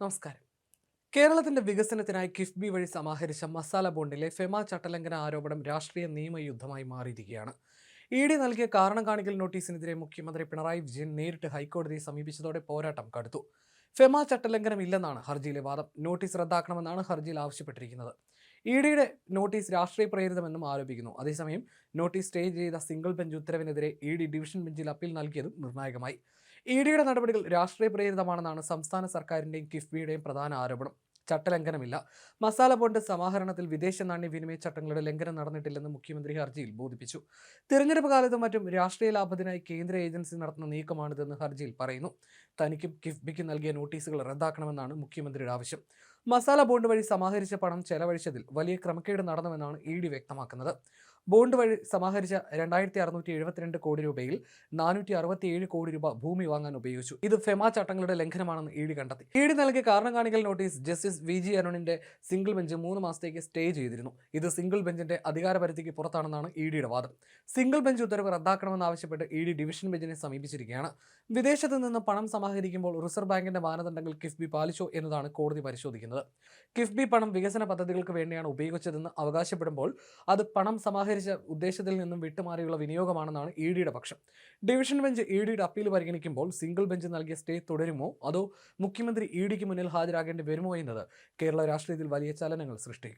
നമസ്കാരം. കേരളത്തിന്റെ വികസനത്തിനായി കിഫ്ബി വഴി സമാഹരിച്ച മസാല ബോണ്ടിലെ ഫെമ ചട്ടലംഘന ആരോപണം രാഷ്ട്രീയ നിയമയുദ്ധമായി മാറിയിരിക്കുകയാണ്. ഇ ഡി നൽകിയ കാരണം കാണിക്കൽ നോട്ടീസിനെതിരെ മുഖ്യമന്ത്രി പിണറായി വിജയൻ നേരിട്ട് ഹൈക്കോടതിയെ സമീപിച്ചതോടെ പോരാട്ടം കടുത്തു. ഫെമ ചട്ടലംഘനം ഇല്ലെന്നാണ് ഹർജിയിലെ വാദം. നോട്ടീസ് റദ്ദാക്കണമെന്നാണ് ഹർജിയിൽ ആവശ്യപ്പെട്ടിരിക്കുന്നത്. ഇ ഡിയുടെ നോട്ടീസ് രാഷ്ട്രീയ പ്രേരിതമെന്നും ആരോപിക്കുന്നു. അതേസമയം നോട്ടീസ് സ്റ്റേ ചെയ്ത സിംഗിൾ ബെഞ്ച് ഉത്തരവിനെതിരെ E D division bench appeal നൽകിയതും നിർണായകമായി. ഇ ഡിയുടെ നടപടികൾ രാഷ്ട്രീയ പ്രേരിതമാണെന്നാണ് സംസ്ഥാന സർക്കാരിന്റെയും കിഫ്ബിയുടെയും പ്രധാന ആരോപണം. ചട്ടലംഘനമില്ല. മസാല ബോണ്ട് സമാഹരണത്തിൽ വിദേശ നാണ്യ വിനിമയ ചട്ടങ്ങളുടെ ലംഘനം നടന്നിട്ടില്ലെന്ന് മുഖ്യമന്ത്രി ഹർജിയിൽ ബോധിപ്പിച്ചു. തിരഞ്ഞെടുപ്പ് കാലത്തും മറ്റും രാഷ്ട്രീയ ലാഭത്തിനായി കേന്ദ്ര ഏജൻസി നടത്തുന്ന നീക്കമാണിതെന്ന് ഹർജിയിൽ പറയുന്നു. തനിക്കും കിഫ്ബിക്കും നൽകിയ നോട്ടീസുകൾ റദ്ദാക്കണമെന്നാണ് മുഖ്യമന്ത്രിയുടെ ആവശ്യം. മസാല ബോണ്ട് വഴി സമാഹരിച്ച പണം ചെലവഴിച്ചതിൽ വലിയ ക്രമക്കേട് നടന്നുവെന്നാണ് ഇ ഡി വ്യക്തമാക്കുന്നത്. ബോണ്ട് വഴി സമാഹരിച്ച രണ്ടായിരത്തി അറുന്നൂറ്റി എഴുപത്തിരണ്ട് കോടി രൂപയിൽ നാനൂറ്റി അറുപത്തിയേഴ് കോടി രൂപ ഭൂമി വാങ്ങാൻ ഉപയോഗിച്ചു. ഇത് ഫെമ ചട്ടങ്ങളുടെ ലംഘനമാണെന്ന് ഇ കണ്ടെത്തി. ഇ നൽകിയ കാരണം കാണിക്കൽ നോട്ടീസ് ജസ്റ്റിസ് വി ജി അരുണിന്റെ സിംഗിൾ ബെഞ്ച് മൂന്ന് മാസത്തേക്ക് സ്റ്റേ ചെയ്തിരുന്നു. ഇത് സിംഗിൾ ബെഞ്ചിന്റെ അധികാരപരിധിക്ക് പുറത്താണെന്നാണ് ഇ വാദം. സിംഗിൾ ബെഞ്ച് ഉത്തരവ് റദ്ദാക്കണമെന്നാവശ്യപ്പെട്ട് ഇ ഡിവിഷൻ ബെഞ്ചിനെ സമീപിച്ചിരിക്കുകയാണ്. വിദേശത്ത് നിന്ന് പണം സമാഹരിക്കുമ്പോൾ റിസർവ് ബാങ്കിന്റെ മാനദണ്ഡങ്ങൾ കിഫ്ബി പാലിച്ചോ എന്നതാണ് കോടതി പരിശോധിക്കുന്നത്. കിഫ്ബി പണം വികസന പദ്ധതികൾക്ക് വേണ്ടിയാണ് ഉപയോഗിച്ചതെന്ന് അവകാശപ്പെടുമ്പോൾ അത് പണം സമാഹരിച്ച ഉദ്ദേശത്തിൽ നിന്നും വിട്ടുമാറിയുള്ള വിനിയോഗമാണെന്നാണ് ഇ ഡിയുടെ പക്ഷം. ഡിവിഷൻ ബെഞ്ച് ഇ ഡിയുടെ അപ്പീൽ പരിഗണിക്കുമ്പോൾ സിംഗിൾ ബെഞ്ച് നൽകിയ സ്റ്റേ തുടരുമോ? അതോ മുഖ്യമന്ത്രി ഇ ഡിക്ക് മുന്നിൽ ഹാജരാകേണ്ടി വരുമോ എന്നത് കേരള രാഷ്ട്രീയത്തിൽ വലിയ ചലനങ്ങൾ സൃഷ്ടിക്കും.